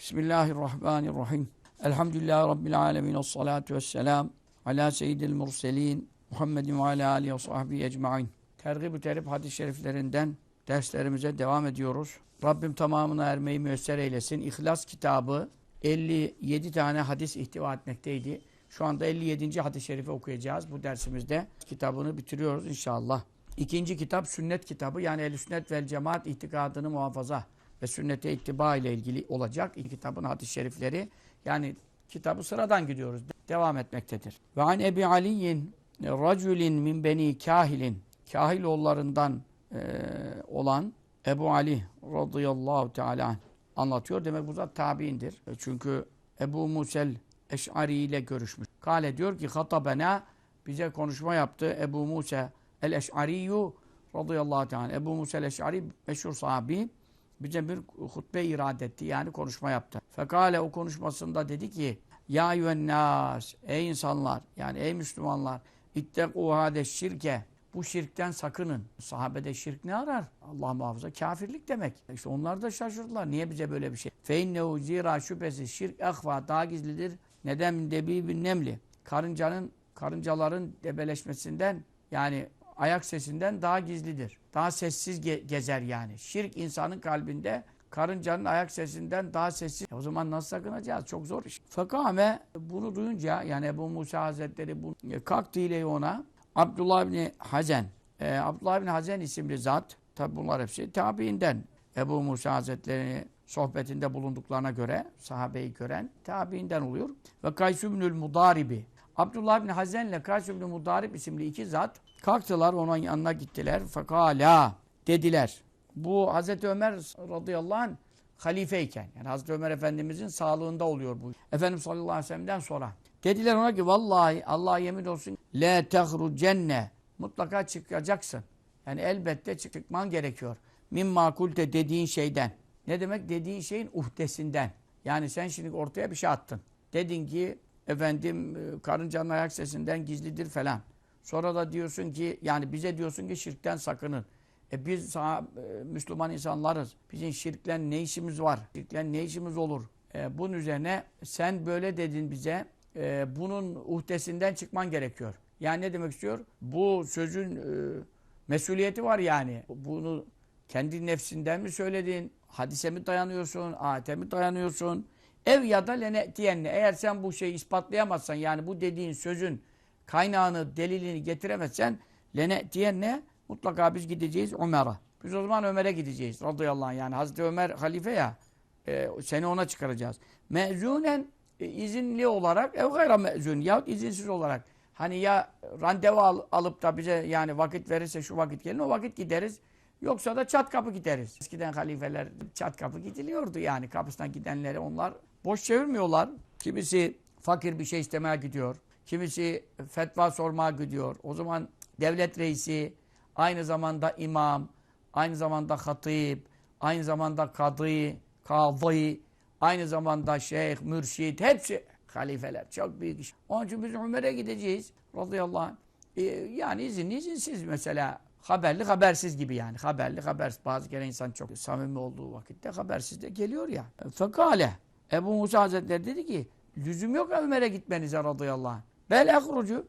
Bismillahirrahmanirrahim. Elhamdülillahi Rabbil alemin. Esselatu vesselam. Ala seyyidil murselin. Muhammedin ve ala alihi ve sahbihi ecma'in. Tergib-ü terip hadis-i şeriflerinden derslerimize devam ediyoruz. Rabbim tamamına ermeyi müyesser eylesin. İhlas kitabı 57 tane hadis ihtiva etmekteydi. Şu anda 57. hadis-i şerifi okuyacağız bu dersimizde. Kitabını bitiriyoruz inşallah. İkinci kitap sünnet kitabı yani el sünnet vel cemaat itikadını muhafaza ve sünnete ittiba ile ilgili olacak. Kitabın hadis-i şerifleri yani kitabı sıradan gidiyoruz. Devam etmektedir. Ve an Ebi Aliyin raculin min beni kahilin kahiloğullarından e, olan Ebu Ali radıyallahu teala anlatıyor. Demek bu zat tabiindir. E, çünkü Ebu Musel Eş'ari ile görüşmüş. Kale diyor ki hatabena bize konuşma yaptı Ebu Musa el-Eş'ariyu radıyallahu teala. Ebu Musa el-Eş'ari meşhur sahabi bize bir hutbe irade etti. Yani konuşma yaptı. Fekale o konuşmasında dedi ki Ya yüennâs ey insanlar yani ey Müslümanlar ittekû hâde şirke bu şirkten sakının. Sahabede şirk ne arar? Allah muhafaza kafirlik demek. İşte onlar da şaşırdılar. Niye bize böyle bir şey? Feinnehu zira şüphesiz şirk ehva daha gizlidir. Neden debibin nemli? Karıncanın karıncaların debeleşmesinden yani ayak sesinden daha gizlidir. Daha sessiz ge gezer yani. Şirk insanın kalbinde karıncanın ayak sesinden daha sessiz. E o zaman nasıl sakınacağız? Çok zor iş. Fakame bunu duyunca yani Ebu Musa Hazretleri bu, kalktı ile ona Abdullah bin Hazen e, Abdullah bin Hazen isimli zat tabi bunlar hepsi tabiinden Ebu Musa Hazretleri sohbetinde bulunduklarına göre sahabeyi gören tabiinden oluyor. Ve Kaysübnül Mudaribi Abdullah bin Hazen ile Kaysübnül Mudarib isimli iki zat kalktılar onun yanına gittiler. Fakala dediler. Bu Hazreti Ömer radıyallahu anh halifeyken yani Hazreti Ömer Efendimizin sağlığında oluyor bu. Efendimiz sallallahu aleyhi ve sellem'den sonra. Dediler ona ki vallahi Allah yemin olsun le tehru cenne mutlaka çıkacaksın. Yani elbette çıkman gerekiyor. Min makulte dediğin şeyden. Ne demek? Dediğin şeyin uhdesinden. Yani sen şimdi ortaya bir şey attın. Dedin ki efendim karıncanın ayak sesinden gizlidir falan. Sonra da diyorsun ki yani bize diyorsun ki şirkten sakının. E biz sahab, e, Müslüman insanlarız. Bizim şirkle ne işimiz var? Şirkle ne işimiz olur? E, bunun üzerine sen böyle dedin bize. E, bunun uhdesinden çıkman gerekiyor. Yani ne demek istiyor? Bu sözün e, mesuliyeti var yani. Bunu kendi nefsinden mi söyledin? Hadise mi dayanıyorsun? Ayete mi dayanıyorsun? Ev ya da lene diyenle. Eğer sen bu şeyi ispatlayamazsan yani bu dediğin sözün kaynağını, delilini getiremezsen lene diyenle mutlaka biz gideceğiz Ömer'e. Biz o zaman Ömer'e gideceğiz radıyallahu anh. Yani Hazreti Ömer halife ya e, seni ona çıkaracağız. Mezunen e, izinli olarak ev gayra mezun yahut izinsiz olarak. Hani ya randevu al, alıp da bize yani vakit verirse şu vakit gelin o vakit gideriz. Yoksa da çat kapı gideriz. Eskiden halifeler çat kapı gidiliyordu yani kapısına gidenleri onlar boş çevirmiyorlar. Kimisi fakir bir şey istemeye gidiyor. Kimisi fetva sormaya gidiyor. O zaman devlet reisi, aynı zamanda imam, aynı zamanda hatip, aynı zamanda kadı, kadı, aynı zamanda şeyh, mürşit, hepsi halifeler. Çok büyük iş. Onun için biz Ömer'e gideceğiz. Radıyallahu anh. Ee, yani izinli izinsiz mesela. Haberli habersiz gibi yani. Haberli habersiz. Bazı kere insan çok samimi olduğu vakitte habersiz de geliyor ya. Fekale. Ebu Musa Hazretleri dedi ki lüzum yok Ömer'e gitmenize radıyallahu anh. Bel ehrucu.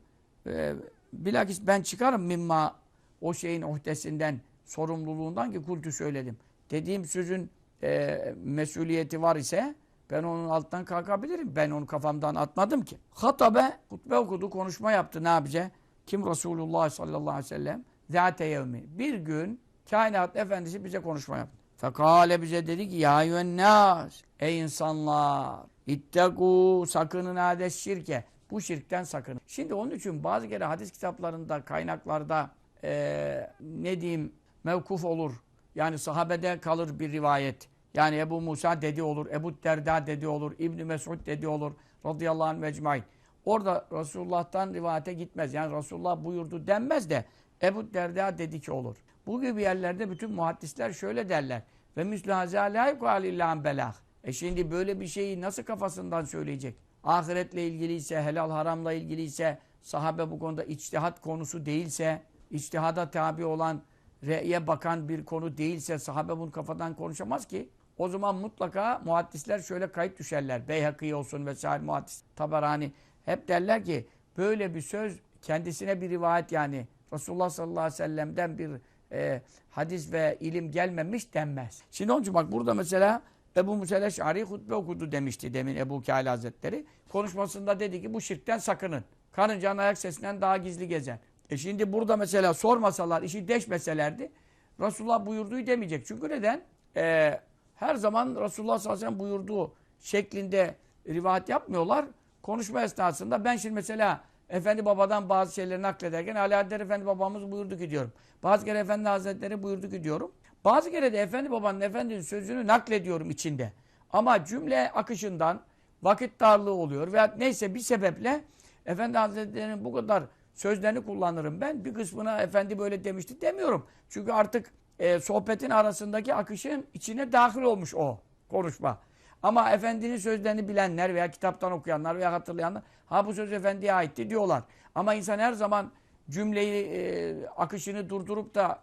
E, bilakis ben çıkarım mimma o şeyin uhdesinden, sorumluluğundan ki kultu söyledim. Dediğim sözün e, mesuliyeti var ise ben onun alttan kalkabilirim. Ben onu kafamdan atmadım ki. Hatabe, hutbe okudu, konuşma yaptı ne yapacak? Kim? Resulullah sallallahu aleyhi ve sellem. Zate yevmi. Bir gün kainat efendisi bize konuşma yaptı. Fekale bize dedi ki ya yüennâs. Ey insanlar. İttegû sakının ades şirke. Bu şirkten sakın. Şimdi onun için bazı kere hadis kitaplarında, kaynaklarda e, ne diyeyim mevkuf olur. Yani sahabede kalır bir rivayet. Yani Ebu Musa dedi olur, Ebu Derda dedi olur, İbn Mesud dedi olur. Radıyallahu anh mecmain. Orada Resulullah'tan rivayete gitmez. Yani Resulullah buyurdu denmez de Ebu Derda dedi ki olur. Bu gibi yerlerde bütün muhaddisler şöyle derler. Ve müslü hazâ lâ yukâlillâhen belâh. E şimdi böyle bir şeyi nasıl kafasından söyleyecek? ahiretle ilgiliyse, helal haramla ilgiliyse, sahabe bu konuda içtihat konusu değilse, içtihada tabi olan, re'ye bakan bir konu değilse, sahabe bunu kafadan konuşamaz ki. o zaman mutlaka muhaddisler şöyle kayıt düşerler. Beyhaki olsun vesaire muhaddis, Tabarani. Hep derler ki böyle bir söz kendisine bir rivayet yani Resulullah sallallahu aleyhi ve sellem'den bir e, hadis ve ilim gelmemiş denmez. Şimdi onun için bak burada mesela Ebu Musa Şari hutbe okudu demişti demin Ebu Kâli Hazretleri. Konuşmasında dedi ki bu şirkten sakının. Karıncanın ayak sesinden daha gizli gezer. E şimdi burada mesela sormasalar, işi deşmeselerdi Resulullah buyurduğu demeyecek. Çünkü neden? Ee, her zaman Resulullah sallallahu aleyhi ve sellem buyurduğu şeklinde rivayet yapmıyorlar. Konuşma esnasında ben şimdi mesela Efendi Baba'dan bazı şeyleri naklederken Alaaddin Efendi Babamız buyurdu ki diyorum. Bazı kere Efendi Hazretleri buyurdu ki diyorum. Bazı kere de Efendi Baba'nın Efendinin sözünü naklediyorum içinde. Ama cümle akışından vakit darlığı oluyor veya neyse bir sebeple Efendi Hazretleri'nin bu kadar sözlerini kullanırım ben. Bir kısmına efendi böyle demişti demiyorum. Çünkü artık e, sohbetin arasındaki akışın içine dahil olmuş o konuşma. Ama efendinin sözlerini bilenler veya kitaptan okuyanlar veya hatırlayanlar ha bu söz efendiye aitti diyorlar. Ama insan her zaman cümleyi e, akışını durdurup da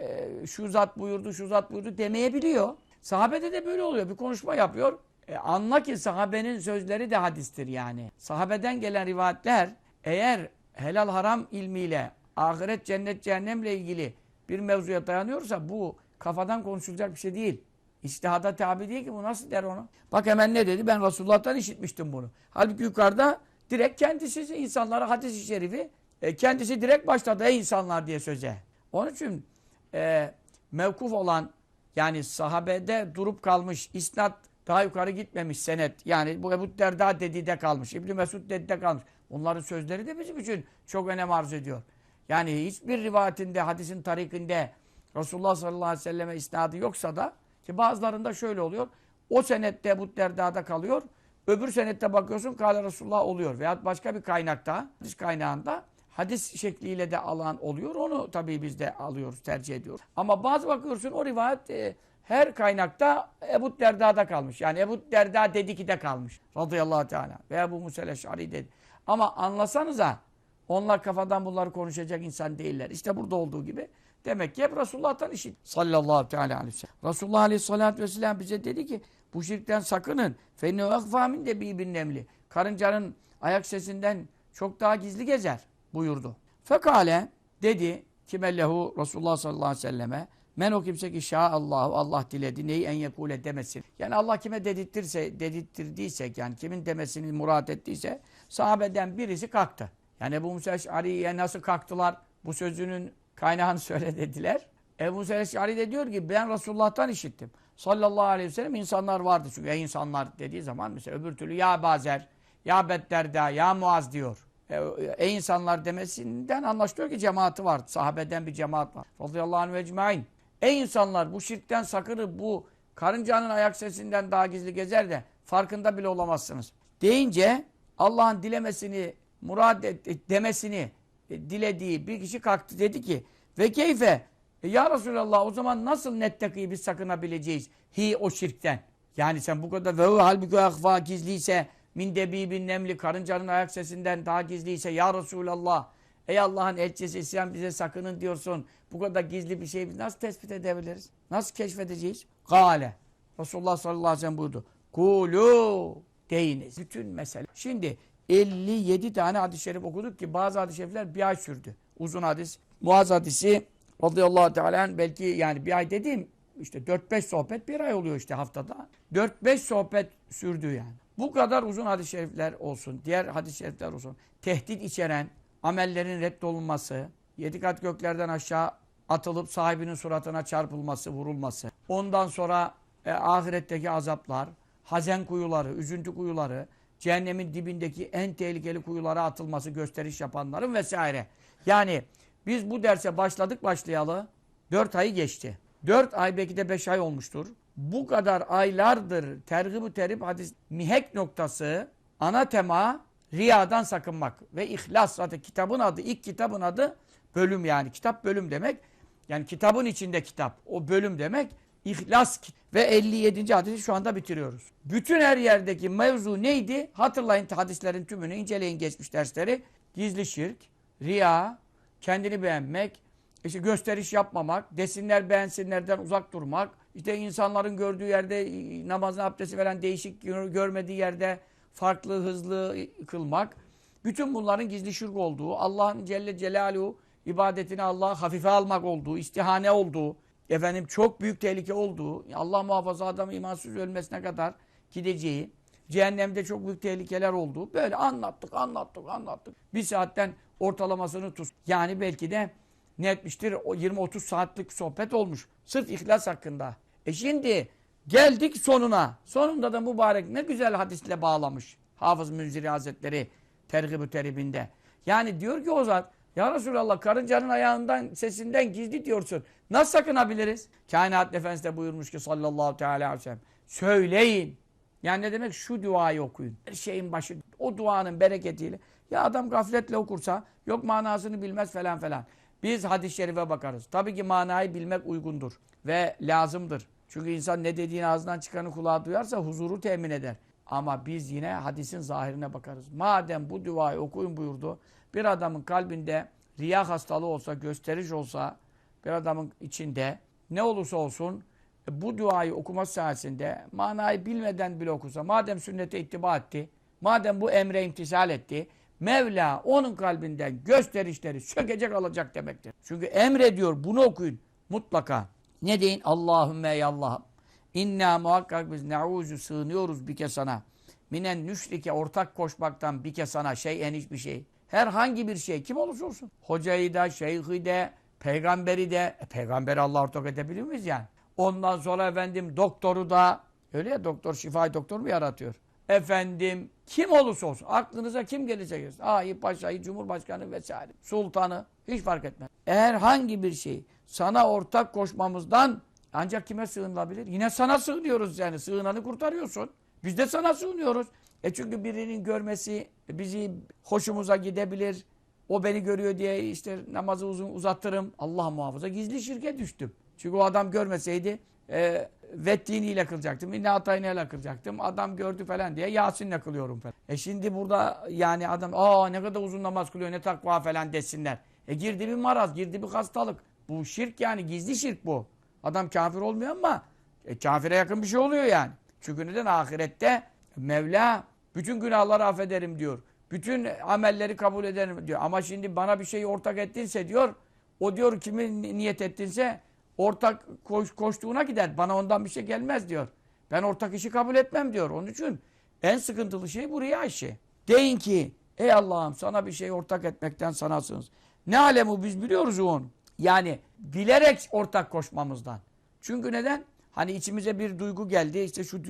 e, şu zat buyurdu şu zat buyurdu demeyebiliyor. Sahabede de böyle oluyor. Bir konuşma yapıyor. E, anla ki sahabenin sözleri de hadistir yani. Sahabeden gelen rivayetler eğer helal haram ilmiyle, ahiret, cennet, cehennemle ilgili bir mevzuya dayanıyorsa bu kafadan konuşulacak bir şey değil. İstihada tabi değil ki bu nasıl der onu? Bak hemen ne dedi? Ben Resulullah'tan işitmiştim bunu. Halbuki yukarıda direkt kendisi insanlara hadis-i şerifi e, kendisi direkt başladı ey insanlar diye söze. Onun için e, mevkuf olan yani sahabede durup kalmış isnat daha yukarı gitmemiş senet. Yani bu Ebu Derda dediği de kalmış. İbni Mesud dediği de kalmış. Onların sözleri de bizim için çok önem arz ediyor. Yani hiçbir rivayetinde, hadisin tarikinde Resulullah sallallahu aleyhi ve selleme isnadı yoksa da ki bazılarında şöyle oluyor. O senette Ebu Derda'da kalıyor. Öbür senette bakıyorsun Kale Resulullah oluyor. Veyahut başka bir kaynakta, hadis kaynağında hadis şekliyle de alan oluyor. Onu tabii biz de alıyoruz, tercih ediyoruz. Ama bazı bakıyorsun o rivayet e, her kaynakta Ebu Derda'da kalmış. Yani Ebu Derda dedi ki de kalmış. Radıyallahu teala. Ve Ebu Musa Eş'ari dedi. Ama anlasanıza onlar kafadan bunları konuşacak insan değiller. İşte burada olduğu gibi. Demek ki hep Resulullah'tan işit. Sallallahu teala aleyhi ve sellem. Resulullah aleyhissalatü vesselam bize dedi ki bu şirkten sakının. Fenne akfamin de bir nemli. Karıncanın ayak sesinden çok daha gizli gezer buyurdu. Fekale dedi kimellehu Resulullah sallallahu aleyhi ve selleme Men o kimse ki Allahu Allah diledi neyi en yekule demesin. Yani Allah kime dedirtirse, dedirttirdiyse yani kimin demesini murat ettiyse sahabeden birisi kalktı. Yani Ebu Musa Eş'ari'ye nasıl kalktılar bu sözünün kaynağını söyle dediler. Ebu Musa Eş'ari de diyor ki ben Resulullah'tan işittim. Sallallahu aleyhi ve sellem insanlar vardı. Çünkü insanlar dediği zaman mesela öbür türlü ya Bazer, ya Bedderda, ya Muaz diyor. E, ey insanlar demesinden anlaşılıyor ki cemaati var. Sahabeden bir cemaat var. Radıyallahu anh ve ecmain. Ey insanlar bu şirkten sakının bu karıncanın ayak sesinden daha gizli gezer de farkında bile olamazsınız. Deyince Allah'ın dilemesini, murad et, demesini e, dilediği bir kişi kalktı dedi ki ve keyfe e, ya Resulallah o zaman nasıl nettekiyi biz sakınabileceğiz hi o şirkten. Yani sen bu kadar ve halbuki akfa gizliyse min debibin nemli karıncanın ayak sesinden daha gizliyse ya Resulallah ey Allah'ın elçisi sen bize sakının diyorsun. Bu kadar gizli bir şeyi biz nasıl tespit edebiliriz? Nasıl keşfedeceğiz? Gale. Resulullah sallallahu aleyhi ve sellem buyurdu. Kulu deyiniz. Bütün mesele. Şimdi 57 tane hadis-i şerif okuduk ki bazı hadis-i şerifler bir ay sürdü. Uzun hadis. Muaz hadisi radıyallahu teala belki yani bir ay dediğim işte 4-5 sohbet bir ay oluyor işte haftada. 4-5 sohbet sürdü yani. Bu kadar uzun hadis-i şerifler olsun, diğer hadis-i şerifler olsun. Tehdit içeren, amellerin reddolunması, yedi kat göklerden aşağı atılıp sahibinin suratına çarpılması, vurulması. Ondan sonra e, ahiretteki azaplar, hazen kuyuları, üzüntü kuyuları, cehennemin dibindeki en tehlikeli kuyulara atılması, gösteriş yapanların vesaire. Yani biz bu derse başladık başlayalı dört ayı geçti. Dört ay belki de beş ay olmuştur. Bu kadar aylardır tergib-ü terip hadis mihek noktası, ana tema riyadan sakınmak ve ihlas. Zaten kitabın adı, ilk kitabın adı bölüm yani. Kitap bölüm demek. Yani kitabın içinde kitap. O bölüm demek. İhlas ve 57. hadisi şu anda bitiriyoruz. Bütün her yerdeki mevzu neydi? Hatırlayın hadislerin tümünü inceleyin geçmiş dersleri. Gizli şirk, riya, kendini beğenmek, işte gösteriş yapmamak, desinler beğensinlerden uzak durmak, işte insanların gördüğü yerde e, namazın abdesti veren değişik gör- görmediği yerde farklı hızlı kılmak. Bütün bunların gizli şirk olduğu, Allah'ın Celle Celaluhu ibadetini Allah'a hafife almak olduğu, istihane olduğu, efendim çok büyük tehlike olduğu, Allah muhafaza adamı imansız ölmesine kadar gideceği, cehennemde çok büyük tehlikeler olduğu böyle anlattık, anlattık, anlattık. Bir saatten ortalamasını tut. Yani belki de ne etmiştir? O 20-30 saatlik sohbet olmuş. Sırf ihlas hakkında. E şimdi geldik sonuna. Sonunda da mübarek ne güzel hadisle bağlamış. Hafız Münziri Hazretleri tergib teribinde. Yani diyor ki o zat ya Resulallah karıncanın ayağından sesinden gizli diyorsun. Nasıl sakınabiliriz? Kainat Efendisi de buyurmuş ki sallallahu teala aleyhi ve sellem. Söyleyin. Yani ne demek? Şu duayı okuyun. Her şeyin başı o duanın bereketiyle. Ya adam gafletle okursa yok manasını bilmez falan falan. Biz hadis-i şerife bakarız. Tabii ki manayı bilmek uygundur ve lazımdır. Çünkü insan ne dediğini ağzından çıkanı kulağa duyarsa huzuru temin eder. Ama biz yine hadisin zahirine bakarız. Madem bu duayı okuyun buyurdu. Bir adamın kalbinde riya hastalığı olsa, gösteriş olsa bir adamın içinde ne olursa olsun e, bu duayı okuması sayesinde manayı bilmeden bile okusa, madem sünnete ittiba etti, madem bu emre imtisal etti, Mevla onun kalbinden gösterişleri sökecek alacak demektir. Çünkü emrediyor bunu okuyun mutlaka. Ne deyin? Allahümme ey Allah'ım. İnna muhakkak biz ne'uzu sığınıyoruz bike sana. Minen nüşrike ortak koşmaktan bike sana şey en hiçbir şey. Herhangi bir şey kim olursa olsun. Hocayı da, şeyhi de, peygamberi de. E, peygamberi Allah ortak edebilir miyiz yani? Ondan sonra efendim doktoru da. Öyle ya doktor şifayı doktor mu yaratıyor? Efendim kim olursa olsun. Aklınıza kim gelirse gelsin. Ağayı, paşayı, cumhurbaşkanı vesaire. Sultanı hiç fark etmez. Herhangi bir şey sana ortak koşmamızdan ancak kime sığınılabilir? Yine sana sığınıyoruz yani. Sığınanı kurtarıyorsun. Biz de sana sığınıyoruz. E çünkü birinin görmesi bizi hoşumuza gidebilir. O beni görüyor diye işte namazı uzun uzattırım. Allah muhafaza gizli şirke düştüm. Çünkü o adam görmeseydi e, vettiniyle kılacaktım. İnne atayneyle kılacaktım. Adam gördü falan diye Yasin'le kılıyorum falan. E şimdi burada yani adam aa ne kadar uzun namaz kılıyor ne takva falan desinler. E girdi bir maraz, girdi bir hastalık. Bu şirk yani gizli şirk bu. Adam kafir olmuyor ama e, kafire yakın bir şey oluyor yani. Çünkü neden ahirette Mevla bütün günahları affederim diyor. Bütün amelleri kabul ederim diyor. Ama şimdi bana bir şeyi ortak ettinse diyor. O diyor kimi niyet ettinse ortak koş, koştuğuna gider. Bana ondan bir şey gelmez diyor. Ben ortak işi kabul etmem diyor. Onun için en sıkıntılı şey bu riya işi. Deyin ki ey Allah'ım sana bir şey ortak etmekten sanasınız. Ne alemu biz biliyoruz onu. Yani bilerek ortak koşmamızdan. Çünkü neden? Hani içimize bir duygu geldi. işte şu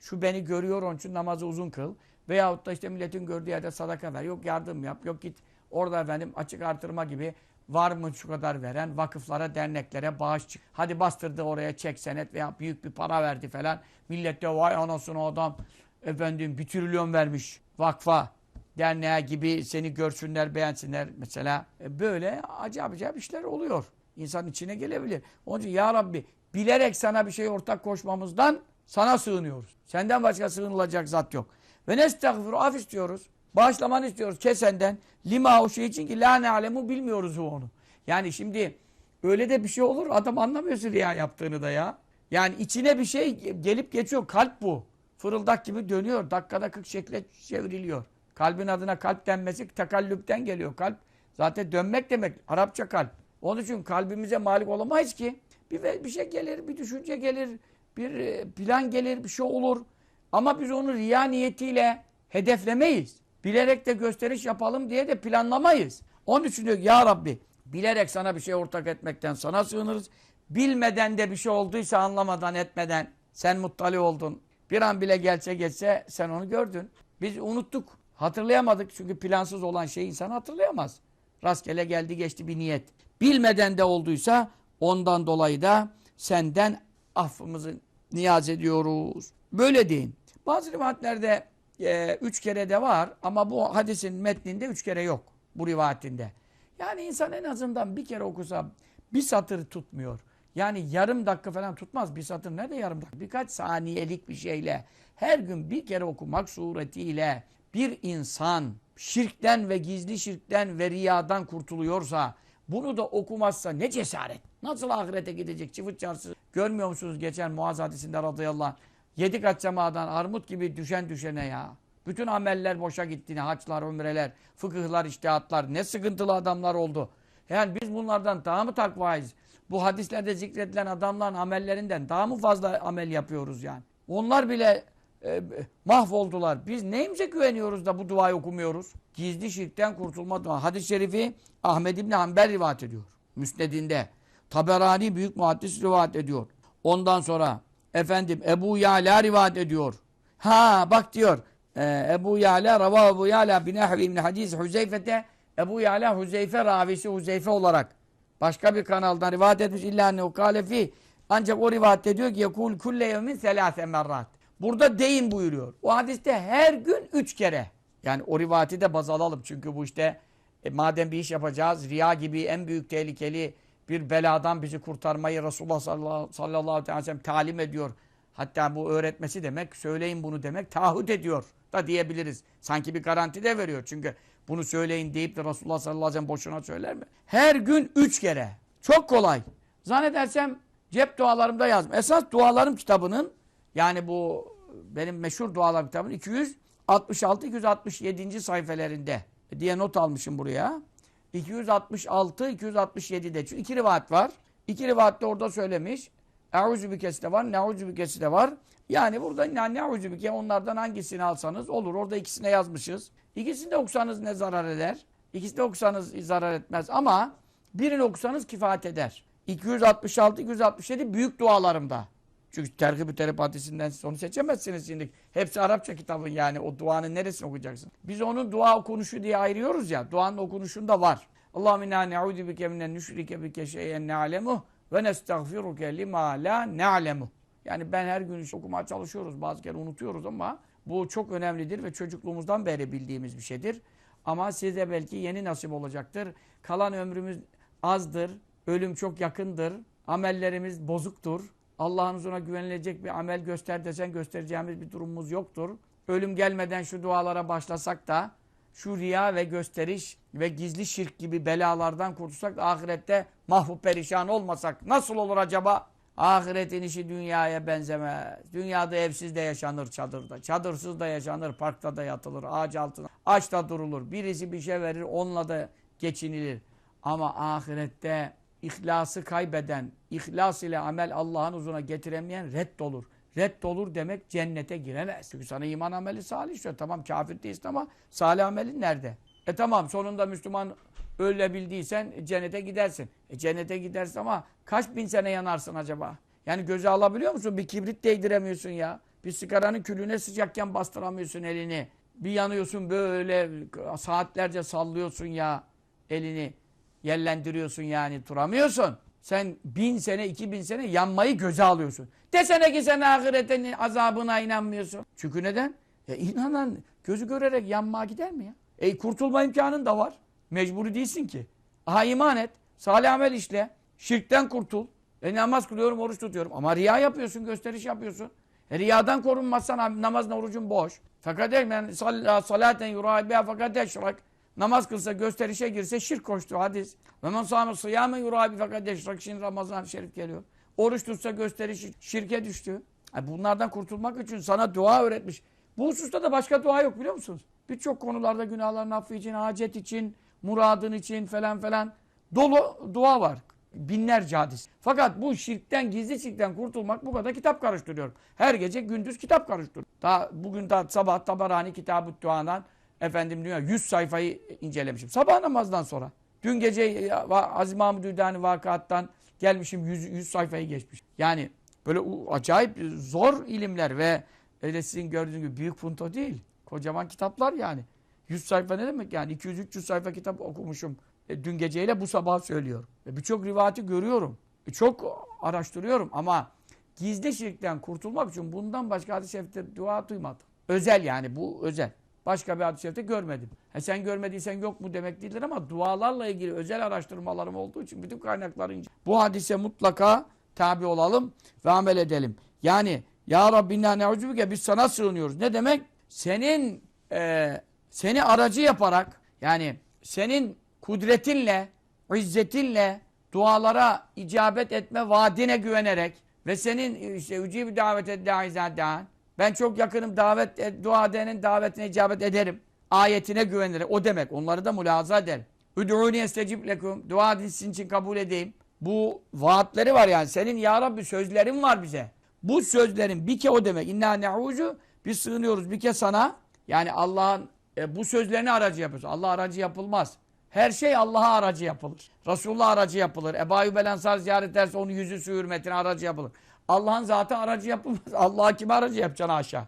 şu beni görüyor onun için namazı uzun kıl. Veyahut da işte milletin gördüğü yerde sadaka ver. Yok yardım yap. Yok git orada efendim açık artırma gibi var mı şu kadar veren vakıflara, derneklere bağış çık. Hadi bastırdı oraya çek senet veya büyük bir para verdi falan. Millet de vay anasını adam efendim bir trilyon vermiş vakfa derneğe gibi seni görsünler, beğensinler mesela. E böyle acayip acayip işler oluyor. İnsan içine gelebilir. Onun için ya Rabbi bilerek sana bir şey ortak koşmamızdan sana sığınıyoruz. Senden başka sığınılacak zat yok. Ve nestağfiru af istiyoruz. Bağışlamanı istiyoruz kesenden. Lima o şey için ki la ne alemu bilmiyoruz onu. Yani şimdi öyle de bir şey olur. Adam anlamıyorsun riya yaptığını da ya. Yani içine bir şey gelip geçiyor. Kalp bu. Fırıldak gibi dönüyor. Dakikada 40 şekle çevriliyor. Kalbin adına kalp denmesi tekallüpten geliyor. Kalp zaten dönmek demek. Arapça kalp. Onun için kalbimize malik olamayız ki. Bir, bir şey gelir, bir düşünce gelir, bir e, plan gelir, bir şey olur. Ama biz onu riya niyetiyle hedeflemeyiz. Bilerek de gösteriş yapalım diye de planlamayız. Onun için diyor ya Rabbi bilerek sana bir şey ortak etmekten sana sığınırız. Bilmeden de bir şey olduysa anlamadan etmeden sen muttali oldun. Bir an bile gelse geçse sen onu gördün. Biz unuttuk. Hatırlayamadık çünkü plansız olan şeyi insan hatırlayamaz. Rastgele geldi geçti bir niyet. Bilmeden de olduysa ondan dolayı da senden affımızı niyaz ediyoruz. Böyle deyin. Bazı rivayetlerde e, üç kere de var ama bu hadisin metninde üç kere yok. Bu rivayetinde. Yani insan en azından bir kere okusa bir satır tutmuyor. Yani yarım dakika falan tutmaz. Bir satır ne de yarım dakika? Birkaç saniyelik bir şeyle her gün bir kere okumak suretiyle bir insan şirkten ve gizli şirkten ve riyadan kurtuluyorsa bunu da okumazsa ne cesaret. Nasıl ahirete gidecek çıfıt çarsız Görmüyor musunuz geçen Muaz hadisinde radıyallahu anh. Yedi kat semadan armut gibi düşen düşene ya. Bütün ameller boşa gitti. Haçlar, umreler, fıkıhlar, iştihatlar. Ne sıkıntılı adamlar oldu. Yani biz bunlardan daha mı takvayız? Bu hadislerde zikredilen adamların amellerinden daha mı fazla amel yapıyoruz yani? Onlar bile e, mahvoldular. Biz neyimize güveniyoruz da bu duayı okumuyoruz? Gizli şirkten kurtulma dua. Hadis-i şerifi Ahmed İbni Hanbel rivayet ediyor. Müsnedinde. Taberani büyük muhaddis rivayet ediyor. Ondan sonra efendim Ebu Yala rivayet ediyor. Ha bak diyor. E, Ebu Yala Rava Ebu Yala bin İbni Hadis Huzeyfe'te Ebu Yala Huzeyfe ravisi Huzeyfe olarak başka bir kanaldan rivayet etmiş. İlla ne kalefi ancak o rivayette diyor ki yekul kulle yevmin selase merrat. Burada deyin buyuruyor. O hadiste her gün üç kere. Yani o rivayeti de baz alalım. Çünkü bu işte e, madem bir iş yapacağız, riya gibi en büyük tehlikeli bir beladan bizi kurtarmayı Resulullah sallallahu, aleyhi ve sellem talim ediyor. Hatta bu öğretmesi demek, söyleyin bunu demek, taahhüt ediyor da diyebiliriz. Sanki bir garanti de veriyor. Çünkü bunu söyleyin deyip de Resulullah sallallahu aleyhi ve sellem boşuna söyler mi? Her gün üç kere. Çok kolay. Zannedersem cep dualarımda yazdım. Esas dualarım kitabının yani bu benim meşhur dualar kitabının 266-267. sayfelerinde diye not almışım buraya. 266-267'de. Çünkü iki rivayet var. İki rivayet de orada söylemiş. Eûzü bikesi de var, neûzü bikesi de var. Yani burada bike onlardan hangisini alsanız olur. Orada ikisine yazmışız. İkisini de okusanız ne zarar eder? İkisini de okusanız zarar etmez ama birini okusanız kifayet eder. 266-267 büyük dualarımda. Çünkü tergib-ü terip hadisinden siz onu seçemezsiniz şimdi. Hepsi Arapça kitabın yani. O duanın neresini okuyacaksın? Biz onu dua okunuşu diye ayırıyoruz ya. Duanın okunuşunda var. Allahümme inna ne'udu bike minen nüşrike bike şeyen ne'alemuh ve nestağfiruke lima la ne'alemuh. Yani ben her gün okumaya çalışıyoruz. Bazı kere unutuyoruz ama bu çok önemlidir ve çocukluğumuzdan beri bildiğimiz bir şeydir. Ama size belki yeni nasip olacaktır. Kalan ömrümüz azdır. Ölüm çok yakındır. Amellerimiz bozuktur. Allah'ın huzuruna güvenilecek bir amel göster desen göstereceğimiz bir durumumuz yoktur. Ölüm gelmeden şu dualara başlasak da şu riya ve gösteriş ve gizli şirk gibi belalardan kurtulsak da ahirette mahvup perişan olmasak nasıl olur acaba? Ahiretin işi dünyaya benzemez. Dünyada evsiz de yaşanır çadırda. Çadırsız da yaşanır, parkta da yatılır, ağaç altında. Aç da durulur. Birisi bir şey verir, onunla da geçinilir. Ama ahirette ihlası kaybeden, ihlas ile amel Allah'ın huzuruna getiremeyen reddolur. Reddolur demek cennete giremez. Çünkü sana iman ameli salih istiyor. Tamam kafir değilsin ama salih amelin nerede? E tamam sonunda Müslüman öldebildiysen cennete gidersin. E cennete gidersin ama kaç bin sene yanarsın acaba? Yani göze alabiliyor musun? Bir kibrit değdiremiyorsun ya. Bir sigaranın külüne sıcakken bastıramıyorsun elini. Bir yanıyorsun böyle saatlerce sallıyorsun ya elini. Yellendiriyorsun yani duramıyorsun. Sen bin sene, iki bin sene yanmayı göze alıyorsun. Desene ki sen ahiretin azabına inanmıyorsun. Çünkü neden? E inanan gözü görerek yanmaya gider mi ya? E kurtulma imkanın da var. Mecburi değilsin ki. Aha iman et. Salih amel işle. Şirkten kurtul. E namaz kılıyorum, oruç tutuyorum. Ama riya yapıyorsun, gösteriş yapıyorsun. E riyadan korunmazsan namazla orucun boş. Fakat yani salaten yurabiha fakat eşrak. Namaz kılsa, gösterişe girse şirk koştu hadis. Ve men sâme sıyâme yurabi fakat eşrak. Şimdi Ramazan-ı Şerif geliyor. Oruç tutsa gösterişi şirke düştü. Yani bunlardan kurtulmak için sana dua öğretmiş. Bu hususta da başka dua yok biliyor musunuz? Birçok konularda günahların affı için, hacet için, muradın için falan falan dolu dua var. Binlerce hadis. Fakat bu şirkten, gizli şirkten kurtulmak bu kadar kitap karıştırıyorum. Her gece gündüz kitap karıştırıyorum. Daha bugün daha sabah Tabarani Kitab-ı Dua'dan efendim diyor 100 sayfayı incelemişim. Sabah namazdan sonra. Dün gece Aziz Mahmud Hüdani vakattan gelmişim 100, 100 sayfayı geçmiş. Yani böyle acayip zor ilimler ve öyle sizin gördüğünüz gibi büyük punto değil. Kocaman kitaplar yani. 100 sayfa ne demek yani? 200-300 sayfa kitap okumuşum. E, dün geceyle bu sabah söylüyorum. E, Birçok rivayeti görüyorum. E, çok araştırıyorum ama gizli şirkten kurtulmak için bundan başka hadis-i dua duymadım. Özel yani bu özel. Başka bir hadis-i şerifte görmedim. He sen görmediysen yok mu demek değildir ama dualarla ilgili özel araştırmalarım olduğu için bütün kaynakları ince. Bu hadise mutlaka tabi olalım ve amel edelim. Yani Ya Rabbina ne'udzubike biz sana sığınıyoruz. Ne demek? Senin e, seni aracı yaparak yani senin kudretinle, izzetinle dualara icabet etme vaadine güvenerek Ve senin işte ücibi davet et Ben çok yakınım davet et, dua edenin davetine icabet ederim. Ayetine güvenirim. O demek. Onları da mülahaza eder. Üd'ûni estecib lekum. Dua edin sizin için kabul edeyim. Bu vaatleri var yani. Senin ya Rabbi sözlerin var bize. Bu sözlerin bir ke o demek. İnna ne'uzu biz sığınıyoruz bir ke sana. Yani Allah'ın e, bu sözlerini aracı yapıyorsun. Allah aracı yapılmaz. Her şey Allah'a aracı yapılır. Resulullah aracı yapılır. Ebu Ayyub el Ensar ziyaret ederse onun yüzü su hürmetine aracı yapılır. Allah'ın zatı aracı yapılmaz. Allah'a kime aracı yapacaksın aşağı?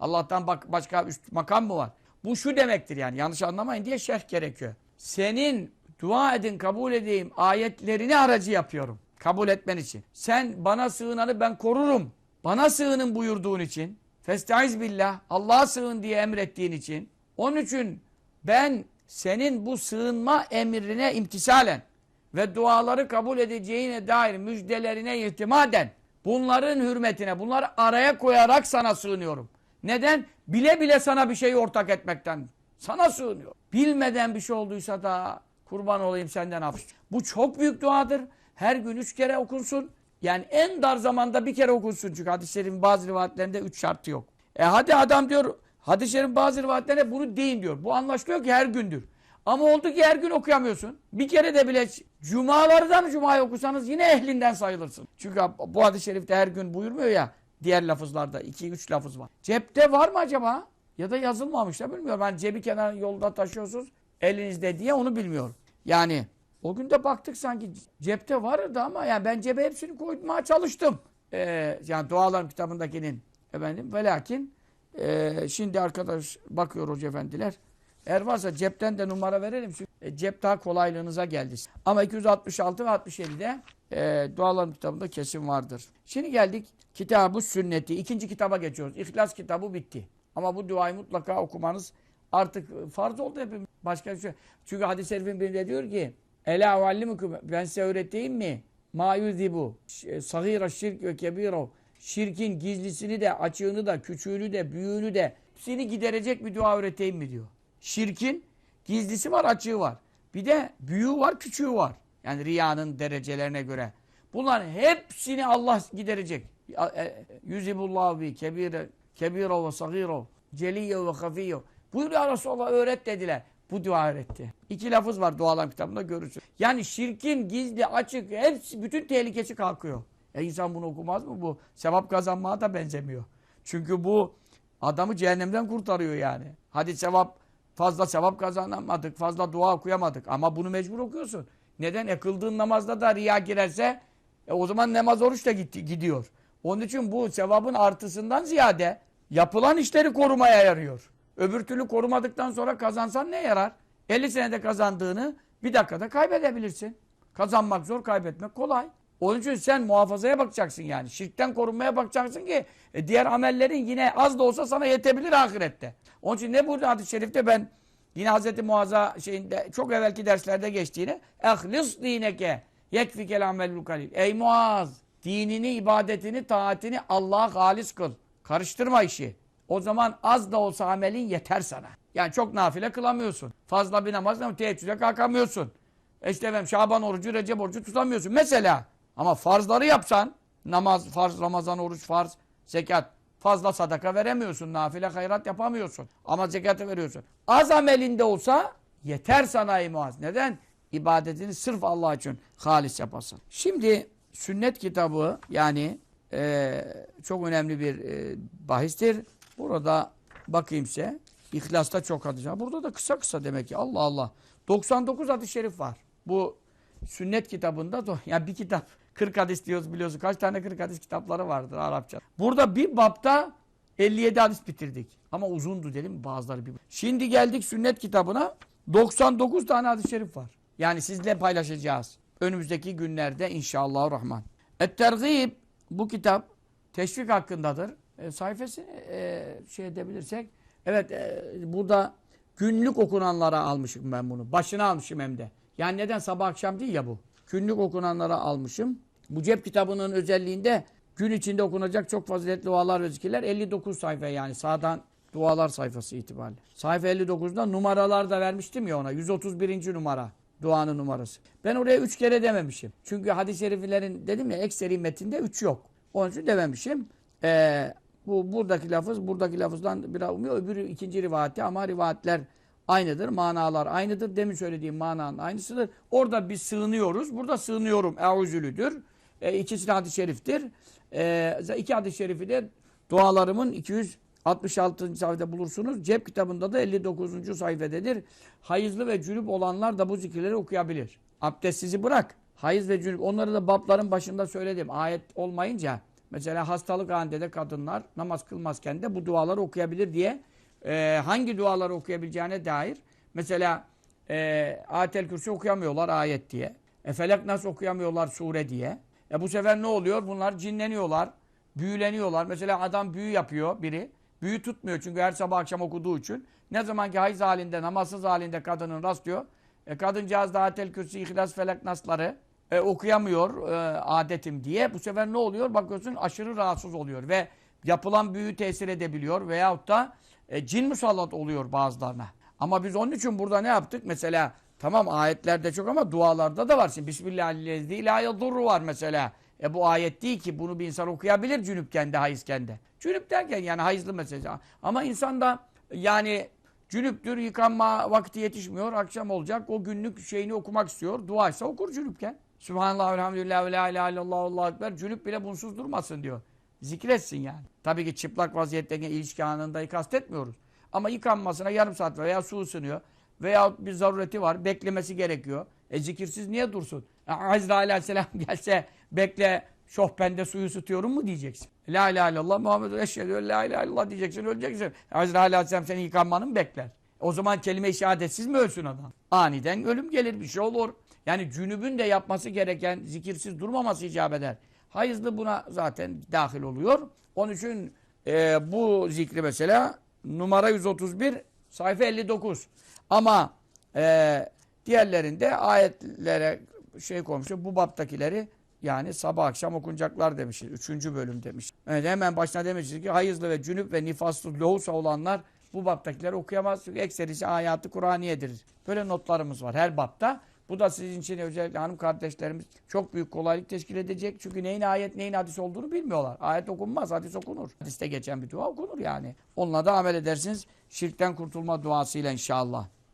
Allah'tan bak başka üst makam mı var? Bu şu demektir yani. Yanlış anlamayın diye şerh gerekiyor. Senin dua edin kabul edeyim ayetlerini aracı yapıyorum. Kabul etmen için. Sen bana sığınanı ben korurum. Bana sığının buyurduğun için. Festaiz billah. Allah'a sığın diye emrettiğin için. Onun için ben senin bu sığınma emrine imtisalen ve duaları kabul edeceğine dair müjdelerine ihtimaden bunların hürmetine, bunları araya koyarak sana sığınıyorum. Neden? Bile bile sana bir şeyi ortak etmekten. Sana sığınıyor. Bilmeden bir şey olduysa da kurban olayım senden af. Bu çok büyük duadır. Her gün üç kere okunsun. Yani en dar zamanda bir kere okunsun. Çünkü hadis-i şerifin bazı rivayetlerinde üç şartı yok. E hadi adam diyor hadis-i şerifin bazı rivayetlerinde bunu deyin diyor. Bu anlaşılıyor ki her gündür. Ama oldu ki her gün okuyamıyorsun. Bir kere de bile cumalardan cumaya okusanız yine ehlinden sayılırsın. Çünkü bu hadis-i şerifte her gün buyurmuyor ya diğer lafızlarda. iki üç lafız var. Cepte var mı acaba? Ya da yazılmamış da bilmiyorum. Ben cebi kenar yolda taşıyorsunuz elinizde diye onu bilmiyorum. Yani o gün de baktık sanki cepte vardı ama yani ben cebe hepsini koymaya çalıştım. Ee, yani dualarım kitabındakinin efendim ve lakin e, şimdi arkadaş bakıyor hoca efendiler. Eğer varsa cepten de numara verelim. Çünkü e, cep daha kolaylığınıza geldi. Ama 266 ve 67'de e, dualarım kitabında kesin vardır. Şimdi geldik kitabı sünneti. ikinci kitaba geçiyoruz. İhlas kitabı bitti. Ama bu duayı mutlaka okumanız artık farz oldu hepimiz. Başka bir şey. Çünkü hadis-i şerifin birinde diyor ki Ela uallimukum ben size öğreteyim mi? Ma yuzibu sahira şirk ve kebiro şirkin gizlisini de açığını da küçüğünü de büyüğünü de hepsini giderecek bir dua öğreteyim mi diyor. Şirkin gizlisi var açığı var. Bir de büyüğü var küçüğü var. Yani riyanın derecelerine göre. Bunların hepsini Allah giderecek. E, Yüzibullahu bi kebire kebiro ve sagiro celiyo ve hafiyo. Buyur ya Resulallah öğret dediler. Bu dua öğretti. İki lafız var dualar kitabında görürsün. Yani şirkin gizli, açık, hepsi, bütün tehlikesi kalkıyor. E insan bunu okumaz mı? Bu sevap kazanmaya da benzemiyor. Çünkü bu adamı cehennemden kurtarıyor yani. Hadi sevap, fazla sevap kazanamadık, fazla dua okuyamadık. Ama bunu mecbur okuyorsun. Neden? E kıldığın namazda da riya girerse e, o zaman namaz oruç da gitti, gidiyor. Onun için bu sevabın artısından ziyade yapılan işleri korumaya yarıyor. Öbür türlü korumadıktan sonra kazansan ne yarar? 50 senede kazandığını bir dakikada kaybedebilirsin. Kazanmak zor, kaybetmek kolay. Onun için sen muhafazaya bakacaksın yani. Şirkten korunmaya bakacaksın ki e, diğer amellerin yine az da olsa sana yetebilir ahirette. Onun için ne burada hadis-i şerifte ben yine Hz. Muaz'a şeyinde çok evvelki derslerde geçtiğini ehlis dineke yekfikel amelul kalil. Ey Muaz dinini, ibadetini, taatini Allah'a halis kıl. Karıştırma işi. O zaman az da olsa amelin yeter sana. Yani çok nafile kılamıyorsun. Fazla bir namaz ama teheccüde kalkamıyorsun. E işte efendim Şaban orucu, Recep orucu tutamıyorsun. Mesela ama farzları yapsan namaz, farz, Ramazan oruç, farz, zekat fazla sadaka veremiyorsun. Nafile hayrat yapamıyorsun. Ama zekatı veriyorsun. Az amelinde olsa yeter sana ey muaz. Neden? İbadetini sırf Allah için halis yapasın. Şimdi sünnet kitabı yani e, çok önemli bir e, bahistir. Burada bakayım size. İhlas'ta çok hadis. Burada da kısa kısa demek ki. Allah Allah. 99 hadis-i şerif var. Bu sünnet kitabında da yani bir kitap 40 hadis diyoruz biliyorsun. Kaç tane 40 hadis kitapları vardır Arapça. Burada bir bapta 57 hadis bitirdik. Ama uzundu dedim bazıları bir. Şimdi geldik sünnet kitabına 99 tane hadis-i şerif var. Yani sizle paylaşacağız. Önümüzdeki günlerde inşallah rahman. Et-Tergib bu kitap teşvik hakkındadır e, sayfasını e, şey edebilirsek. Evet e, burada günlük okunanlara almışım ben bunu. Başına almışım hem de. Yani neden sabah akşam değil ya bu. Günlük okunanlara almışım. Bu cep kitabının özelliğinde gün içinde okunacak çok faziletli dualar ve zikirler 59 sayfa yani sağdan dualar sayfası itibariyle. Sayfa 59'da numaralar da vermiştim ya ona. 131. numara duanın numarası. Ben oraya 3 kere dememişim. Çünkü hadis-i şeriflerin dedim ya ekseri metinde 3 yok. Onun için dememişim. Ee, bu buradaki lafız buradaki lafızdan biraz umuyor. Öbürü ikinci rivayette ama rivayetler aynıdır. Manalar aynıdır. Demin söylediğim mananın aynısıdır. Orada biz sığınıyoruz. Burada sığınıyorum. Euzülüdür. E, ikisi de hadis-i şeriftir. E, iki hadis-i şerifi de dualarımın 266. sayfada bulursunuz. Cep kitabında da 59. sayfededir. Hayızlı ve cünüp olanlar da bu zikirleri okuyabilir. Abdestsizi bırak. Hayız ve cünüp. Onları da babların başında söyledim. Ayet olmayınca mesela hastalık halinde de kadınlar namaz kılmazken de bu duaları okuyabilir diye e, hangi duaları okuyabileceğine dair mesela e, Ayetel Kürsi okuyamıyorlar ayet diye. E, Felak Nas okuyamıyorlar sure diye. E bu sefer ne oluyor? Bunlar cinleniyorlar, büyüleniyorlar. Mesela adam büyü yapıyor biri. Büyü tutmuyor çünkü her sabah akşam okuduğu için. Ne zaman ki hayız halinde, namazsız halinde kadının rastlıyor. E, kadıncağız da Ayetel Kürsi, İhlas, Felak Nas'ları e, okuyamıyor e, adetim diye. Bu sefer ne oluyor? Bakıyorsun aşırı rahatsız oluyor ve yapılan büyü tesir edebiliyor veyahut da e, cin musallat oluyor bazılarına. Ama biz onun için burada ne yaptık? Mesela tamam ayetlerde çok ama dualarda da var. Şimdi Bismillahirrahmanirrahim la var mesela. E bu ayet değil ki bunu bir insan okuyabilir cünüpken de hayızken de. Cünüp derken yani hayızlı mesela. Ama insan da yani cünüptür yıkanma vakti yetişmiyor. Akşam olacak o günlük şeyini okumak istiyor. Duaysa okur cünüpken. Sübhanallah, elhamdülillah, ve la ilahe illallah, allahu ekber. Cünüp bile bunsuz durmasın diyor. Zikretsin yani. Tabii ki çıplak vaziyetteki ilişki anında kastetmiyoruz. Ama yıkanmasına yarım saat veya su ısınıyor. Veya bir zarureti var. Beklemesi gerekiyor. E zikirsiz niye dursun? E, Azrail aleyhisselam gelse bekle şohbende suyu ısıtıyorum mu diyeceksin. La ilahe illallah Muhammed eşhedü la ilahe illallah diyeceksin öleceksin. Azrail aleyhisselam senin yıkanmanı mı bekler? O zaman kelime-i şehadetsiz mi ölsün adam? Aniden ölüm gelir bir şey olur. Yani cünübün de yapması gereken zikirsiz durmaması icap eder. Hayızlı buna zaten dahil oluyor. Onun için e, bu zikri mesela numara 131 sayfa 59. Ama e, diğerlerinde ayetlere şey koymuşuz. Bu baptakileri yani sabah akşam okunacaklar demişiz. Üçüncü bölüm demiş. Evet, hemen başına demişiz ki hayızlı ve cünüp ve nifaslı lohusa olanlar bu baptakileri okuyamaz. Çünkü ekserisi hayatı Kur'aniyedir. Böyle notlarımız var her bapta. Bu da sizin için özellikle hanım kardeşlerimiz çok büyük kolaylık teşkil edecek. Çünkü neyin ayet neyin hadis olduğunu bilmiyorlar. Ayet okunmaz, hadis okunur. Hadiste geçen bir dua okunur yani. Onunla da amel edersiniz. Şirkten kurtulma duasıyla inşallah.